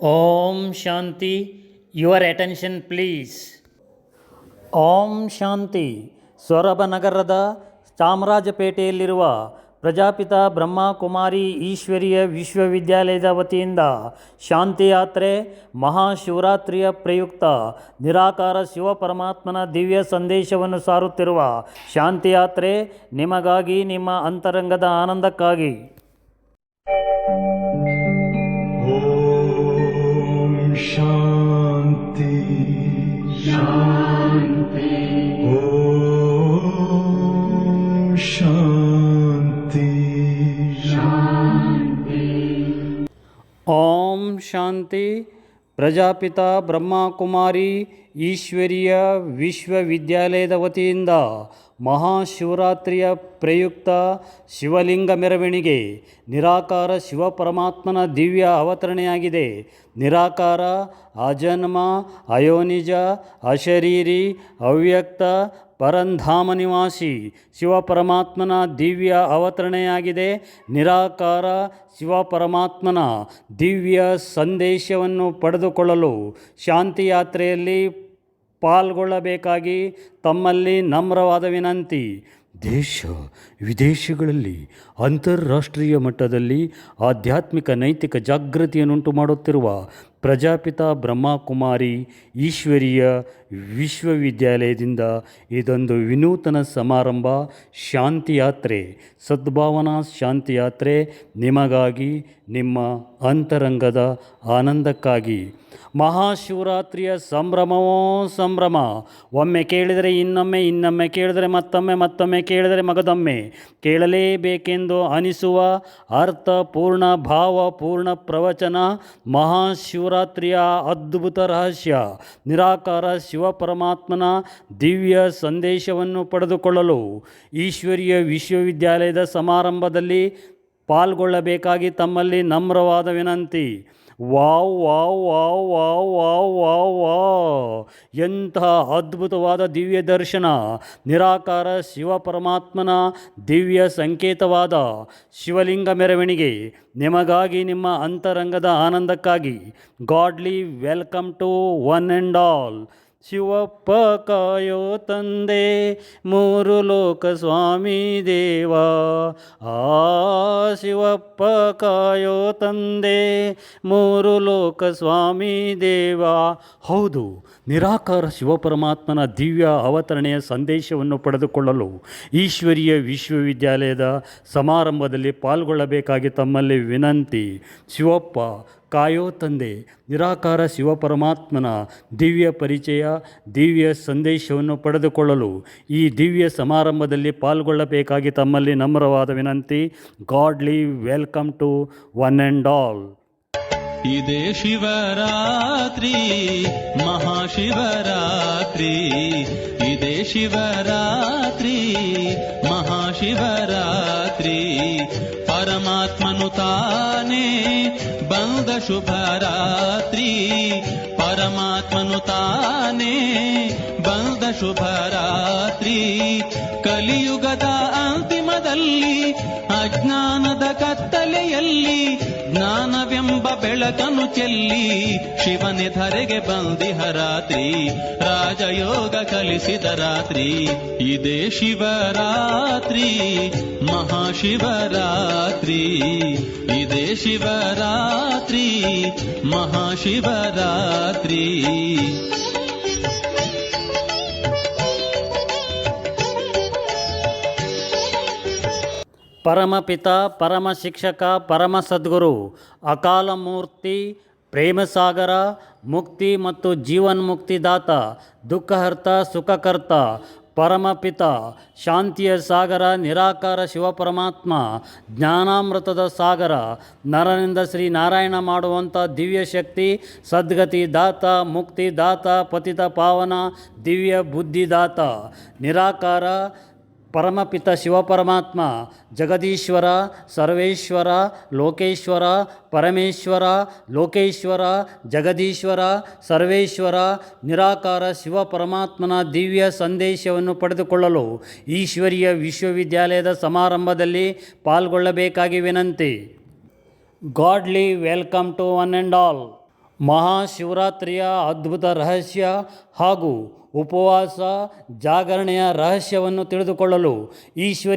Om Shanti, your attention please. Om Shanti ಸೊರಬನಗರದ ಚಾಮರಾಜಪೇಟೆಯಲ್ಲಿರುವ ಪ್ರಜಾಪಿತ ಬ್ರಹ್ಮಕುಮಾರಿ ಈಶ್ವರಿಯ ವಿಶ್ವವಿದ್ಯಾಲಯದ ವತಿಯಿಂದ ಶಾಂತಿಯಾತ್ರೆ ಮಹಾಶಿವರಾತ್ರಿಯ ಪ್ರಯುಕ್ತ ನಿರಾಕಾರ ಶಿವ ಪರಮಾತ್ಮನ ದಿವ್ಯ ಸಂದೇಶವನ್ನು ಸಾರುತ್ತಿರುವ ಶಾಂತಿಯಾತ್ರೆ ನಿಮಗಾಗಿ, ನಿಮ್ಮ ಅಂತರಂಗದ ಆನಂದಕ್ಕಾಗಿ. ಶಾಂತಿ ಓಂ ಶಾಂತಿ ಪ್ರಜಾಪಿತಾ ಬ್ರಹ್ಮಕುಮಾರಿ ಈಶ್ವರಿಯ ವಿಶ್ವವಿದ್ಯಾಲಯದ ವತಿಯಿಂದ ಮಹಾಶಿವರಾತ್ರಿಯ ಪ್ರಯುಕ್ತ ಶಿವಲಿಂಗ ಮೆರವಣಿಗೆ ನಿರಾಕಾರ ಶಿವಪರಮಾತ್ಮನ ದಿವ್ಯ ಅವತರಣೆಯಾಗಿದೆ. ನಿರಾಕಾರ, ಅಜನ್ಮ, ಅಯೋನಿಜ, ಅಶರೀರಿ, ಅವ್ಯಕ್ತ, ಪರಂಧಾಮ ನಿವಾಸಿ ಶಿವಪರಮಾತ್ಮನ ದಿವ್ಯ ಅವತರಣೆಯಾಗಿದೆ. ನಿರಾಕಾರ ಶಿವಪರಮಾತ್ಮನ ದಿವ್ಯ ಸಂದೇಶವನ್ನು ಪಡೆದುಕೊಳ್ಳಲು ಶಾಂತಿ ಯಾತ್ರೆಯಲ್ಲಿ ಪಾಲ್ಗೊಳ್ಳಬೇಕಾಗಿ ತಮ್ಮಲ್ಲಿ ನಮ್ರವಾದ ವಿನಂತಿ. ದೇಶ ವಿದೇಶಗಳಲ್ಲಿ ಅಂತಾರಾಷ್ಟ್ರೀಯ ಮಟ್ಟದಲ್ಲಿ ಆಧ್ಯಾತ್ಮಿಕ ನೈತಿಕ ಜಾಗೃತಿಯನ್ನುಂಟು ಮಾಡುತ್ತಿರುವ ಪ್ರಜಾಪಿತ ಬ್ರಹ್ಮಕುಮಾರಿ ಈಶ್ವರೀಯ ವಿಶ್ವವಿದ್ಯಾಲಯದಿಂದ ಇದೊಂದು ವಿನೂತನ ಸಮಾರಂಭ ಶಾಂತಿ ಯಾತ್ರೆ ಸದ್ಭಾವನಾ ಶಾಂತಿಯಾತ್ರೆ ನಿಮಗಾಗಿ, ನಿಮ್ಮ ಅಂತರಂಗದ ಆನಂದಕ್ಕಾಗಿ. ಮಹಾಶಿವರಾತ್ರಿಯ ಸಂಭ್ರಮವೋ ಸಂಭ್ರಮ? ಒಮ್ಮೆ ಕೇಳಿದರೆ ಇನ್ನೊಮ್ಮೆ ಇನ್ನೊಮ್ಮೆ ಕೇಳಿದರೆ ಮತ್ತೊಮ್ಮೆ ಮತ್ತೊಮ್ಮೆ ಕೇಳಿದರೆ ಮಗದೊಮ್ಮೆ. ಕೇಳಲೇಬೇಕೆಂದು ಅನಿಸುವ ಅರ್ಥಪೂರ್ಣ ಭಾವಪೂರ್ಣ ಪ್ರವಚನ ಮಹಾಶಿವರಾತ್ರಿಯ ಅದ್ಭುತ ರಹಸ್ಯ, ನಿರಾಕಾರ ಶಿವಪರಮಾತ್ಮನ ದಿವ್ಯ ಸಂದೇಶವನ್ನು ಪಡೆದುಕೊಳ್ಳಲು ಈಶ್ವರೀಯ ವಿಶ್ವವಿದ್ಯಾಲಯದ ಸಮಾರಂಭದಲ್ಲಿ ಪಾಲ್ಗೊಳ್ಳಬೇಕಾಗಿ ತಮ್ಮಲ್ಲಿ ನಮ್ರವಾದ ವಿನಂತಿ. Wow wow wow wow wow wow wow. ಎಂತಹ ಅದ್ಭುತವಾದ ದಿವ್ಯ ದರ್ಶನ. ನಿರಾಕಾರ ಶಿವ ಪರಮಾತ್ಮನ ದಿವ್ಯ ಸಂಕೇತವಾದ ಶಿವಲಿಂಗ ಮೆರವಣಿಗೆ. ನಿಮಗಾಗಿ ನಿಮ್ಮ ಅಂತರಂಗದ ಆನಂದಕ್ಕಾಗಿ godly welcome to one and all. Shivappa ಕಾಯೋ ತಂದೆ, ಮೂರು ಲೋಕ ಸ್ವಾಮಿ ದೇವ. ಆ ಶಿವಪ್ಪ ಕಾಯೋ ತಂದೆ, ಮೂರು ಲೋಕ ಸ್ವಾಮಿ ದೇವ. ಹೌದು, ನಿರಾಕಾರ ಶಿವಪರಮಾತ್ಮನ ದಿವ್ಯ ಅವತರಣೆಯ ಸಂದೇಶವನ್ನು ಪಡೆದುಕೊಳ್ಳಲು ಈಶ್ವರೀಯ ವಿಶ್ವವಿದ್ಯಾಲಯದ ಸಮಾರಂಭದಲ್ಲಿ ಪಾಲ್ಗೊಳ್ಳಬೇಕಾಗಿ ತಮ್ಮಲ್ಲಿ ವಿನಂತಿ. ಶಿವಪ್ಪ ಕಾಯೋ ತಂದೆ, ನಿರಾಕಾರ ಶಿವಪರಮಾತ್ಮನ ದಿವ್ಯ ಪರಿಚಯ, ದಿವ್ಯ ಸಂದೇಶವನ್ನು ಪಡೆದುಕೊಳ್ಳಲು ಈ ದಿವ್ಯ ಸಮಾರಂಭದಲ್ಲಿ ಪಾಲ್ಗೊಳ್ಳಬೇಕಾಗಿ ತಮ್ಮಲ್ಲಿ ನಮ್ರವಾದ ವಿನಂತಿ, godly welcome to one and all. ಇದೇ ಶಿವರಾತ್ರಿ, ಮಹಾಶಿವರಾತ್ರಿ. ಇದೇ ಶಿವರಾತ್ರಿ, ಮಹಾಶಿವರಾತ್ರಿ. ಪರಮಾತ್ಮನು ತಾನೇ. ಬಂದ ಶುಭರಾತ್ರಿ ಪರಮಾತ್ಮನು ತಾನೇ. ಬಂದ ಶುಭರಾತ್ರಿ ಕಲಿಯುಗದ ಅಂತಿಮದಲ್ಲಿ ಅಜ್ಞಾನದ ಕತ್ತಲೆಯಲ್ಲಿ ಜ್ಞಾನವೆಂಬ ಬೆಳಕನ್ನು ಚೆಲ್ಲಿ ಶಿವನೆ ಧರೆಗೆ ಬಂದಿಹ ರಾತ್ರಿ ರಾಜಯೋಗ ಕಲಿಸಿದ ರಾತ್ರಿ ಇದೇ ಶಿವರಾತ್ರಿ ಮಹಾಶಿವರಾತ್ರಿ ಇದೇ ಶಿವರಾತ್ರಿ ಮಹಾಶಿವರಾತ್ರಿ ಪರಮಪಿತ ಪರಮ ಶಿಕ್ಷಕ ಪರಮ ಸದ್ಗುರು ಅಕಾಲ ಮೂರ್ತಿ ಪ್ರೇಮಸಾಗರ, ಮುಕ್ತಿ ಮತ್ತು ಜೀವನ್ಮುಕ್ತಿದಾತ, ದುಃಖಹರ್ತ, ಸುಖಕರ್ತ, ಪರಮಪಿತ, ಶಾಂತಿಯ ಸಾಗರ, ನಿರಾಕಾರ ಶಿವಪರಮಾತ್ಮ, ಜ್ಞಾನಾಮೃತದ ಸಾಗರ, ನರನಿಂದ ಶ್ರೀ ನಾರಾಯಣ ಮಾಡುವಂಥ ದಿವ್ಯ ಶಕ್ತಿ ಸದ್ಗತಿ ದಾತ, ಮುಕ್ತಿ ದಾತ, ಪತಿತ ಪಾವನ, ದಿವ್ಯ ಬುದ್ಧಿದಾತ, ನಿರಾಕಾರ ಪರಮಪಿತ ಶಿವಪರಮಾತ್ಮ, ಜಗದೀಶ್ವರ, ಸರ್ವೇಶ್ವರ, ಲೋಕೇಶ್ವರ, ಪರಮೇಶ್ವರ, ಲೋಕೇಶ್ವರ, ಜಗದೀಶ್ವರ, ಸರ್ವೇಶ್ವರ, ನಿರಾಕಾರ ಶಿವಪರಮಾತ್ಮನ ದಿವ್ಯ ಸಂದೇಶವನ್ನು ಪಡೆದುಕೊಳ್ಳಲು ಈಶ್ವರೀಯ ವಿಶ್ವವಿದ್ಯಾಲಯದ ಸಮಾರಂಭದಲ್ಲಿ ಪಾಲ್ಗೊಳ್ಳಬೇಕಾಗಿ ವಿನಂತಿ godly welcome to one and all. ಮಹಾಶಿವರಾತ್ರಿಯ ಅದ್ಭುತ ರಹಸ್ಯ ಹಾಗೂ ಉಪವಾಸ ಜಾಗರಣೆಯ ರಹಸ್ಯವನ್ನು ತಿಳಿದುಕೊಳ್ಳಲು ಈಶ್ವರಿ